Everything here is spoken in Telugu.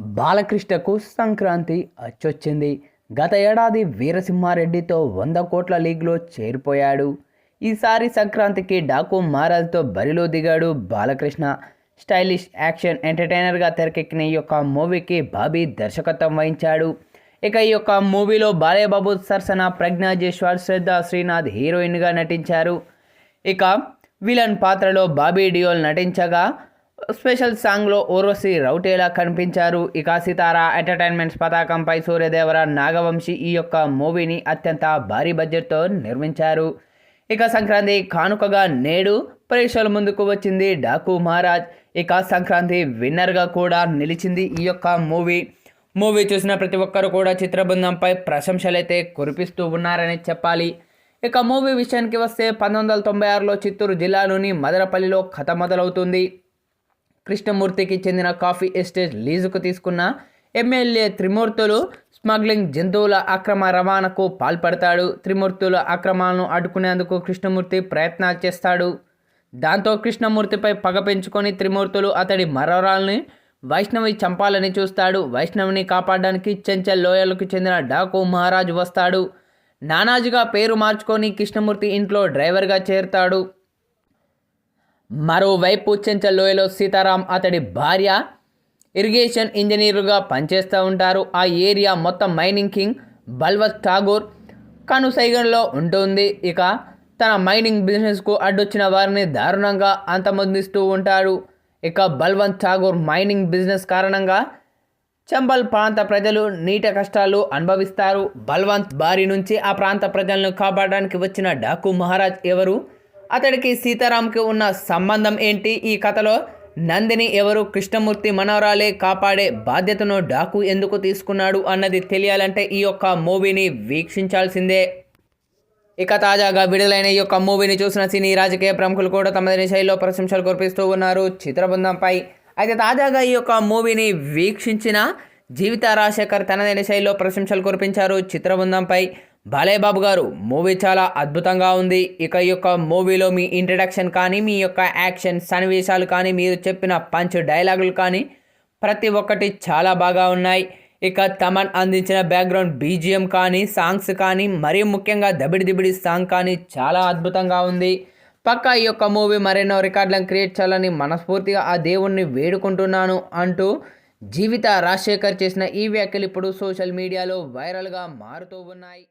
బాలకృష్ణకు సంక్రాంతి అచ్చొచ్చింది. గత ఏడాది వీరసింహారెడ్డితో వంద కోట్ల లీగ్లో చేరిపోయాడు. ఈసారి సంక్రాంతికి డాకు మారాల్తో బరిలో దిగాడు బాలకృష్ణ. స్టైలిష్ యాక్షన్ ఎంటర్టైనర్గా తెరకెక్కిన ఈ యొక్క మూవీకి బాబీ దర్శకత్వం వహించాడు. ఇక ఈ యొక్క మూవీలో బాలయ్యబాబు సరసన ప్రజ్ఞా జైస్వాల్ శ్రద్ధ శ్రీనాథ్ హీరోయిన్గా నటించారు. ఇక విలన్ పాత్రలో బాబీ డియోల్ నటించగా స్పెషల్ సాంగ్లో ఊర్వశి రౌటేలా కనిపించారు. ఇక సితారా ఎంటర్టైన్మెంట్స్ పతాకంపై సూర్యదేవర నాగవంశి ఈ యొక్క మూవీని అత్యంత భారీ బడ్జెట్తో నిర్మించారు. ఇక సంక్రాంతి కానుకగా నేడు పరీక్షల ముందుకు వచ్చింది డాకు మహారాజ్. ఇక సంక్రాంతి విన్నర్గా కూడా నిలిచింది ఈ యొక్క మూవీ. మూవీ చూసిన ప్రతి ఒక్కరు కూడా చిత్ర బృందంపై ప్రశంసలైతే కురిపిస్తూ ఉన్నారని చెప్పాలి. ఇక మూవీ విషయానికి వస్తే పంతొమ్మిది వందల తొంభై ఆరులో చిత్తూరు జిల్లాలోని మదనపల్లిలో కథ మొదలవుతుంది. కృష్ణమూర్తికి చెందిన కాఫీ ఎస్టేట్ లీజుకు తీసుకున్న ఎమ్మెల్యే త్రిమూర్తులు స్మగ్లింగ్ జంతువుల అక్రమ రవాణాకు పాల్పడతాడు. త్రిమూర్తుల అక్రమాలను అడ్డుకునేందుకు కృష్ణమూర్తి ప్రయత్నాలు చేస్తాడు. దాంతో కృష్ణమూర్తిపై పగ పెంచుకొని త్రిమూర్తులు అతడి మరొరాల్ని వైష్ణవి చంపాలని చూస్తాడు. వైష్ణవిని కాపాడడానికి చెంచల్ లోయలకు చెందిన డాకు మహారాజు వస్తాడు. నానాజీగా పేరు మార్చుకొని కృష్ణమూర్తి ఇంట్లో డ్రైవర్గా చేరుతాడు. మరోవైపు చెంచల్ లోయలో సీతారాం అతడి భార్య ఇరిగేషన్ ఇంజనీరుగా పనిచేస్తూ ఉంటారు. ఆ ఏరియా మొత్తం మైనింగ్ కింగ్ బల్వత్ ఠాగూర్ కనుసైగంలో ఉంటుంది. ఇక తన మైనింగ్ బిజినెస్కు అడ్డొచ్చిన వారిని దారుణంగా అంతమొందిస్తూ ఉంటాడు. ఇక బల్వంత్ ఠాగూర్ మైనింగ్ బిజినెస్ కారణంగా చంబల్ ప్రాంత ప్రజలు నీట కష్టాలు అనుభవిస్తారు. బల్వంత్ బారి నుంచి ఆ ప్రాంత ప్రజలను కాపాడడానికి వచ్చిన డాకు మహారాజ్ ఎవరు? అతడికి సీతారాంకి ఉన్న సంబంధం ఏంటి? ఈ కథలో నందిని ఎవరు? కృష్ణమూర్తి మనవరాలే కాపాడే బాధ్యతను డాకు ఎందుకు తీసుకున్నాడు అన్నది తెలియాలంటే ఈ యొక్క మూవీని వీక్షించాల్సిందే. ఇక తాజాగా విడుదలైన ఈ యొక్క మూవీని చూసిన సినీ రాజకీయ ప్రముఖులు కూడా తమదైన శైలిలో ప్రశంసలు కురిపిస్తూ ఉన్నారు చిత్రబృందంపై. అయితే తాజాగా ఈ యొక్క మూవీని వీక్షించిన జీవిత రాజశేఖర్ తనదైన శైలిలో ప్రశంసలు కురిపించారు చిత్రబృందంపై. బాలయ్య బాబు గారు మూవీ చాలా అద్భుతంగా ఉంది. ఇక ఈ యొక్క మూవీలో మీ ఇంట్రడక్షన్ కానీ మీ యొక్క యాక్షన్ సన్నివేశాలు కానీ మీరు చెప్పిన పంచ్ డైలాగులు కానీ ప్రతి ఒక్కటి చాలా బాగా ఉన్నాయి. ఇక తమన్ అందించిన బ్యాక్గ్రౌండ్ బీజిఎం కానీ సాంగ్స్ కానీ మరీ ముఖ్యంగా దబిడి దిబిడి సాంగ్ కానీ చాలా అద్భుతంగా ఉంది. పక్క ఈ యొక్క మూవీ మరెన్నో రికార్డులను క్రియేట్ చేయాలని మనస్ఫూర్తిగా ఆ దేవుణ్ణి వేడుకుంటున్నాను అంటూ జీవిత రాజశేఖర్ చేసిన ఈ వ్యాఖ్యలు ఇప్పుడు సోషల్ మీడియాలో వైరల్గా మారుతూ ఉన్నాయి.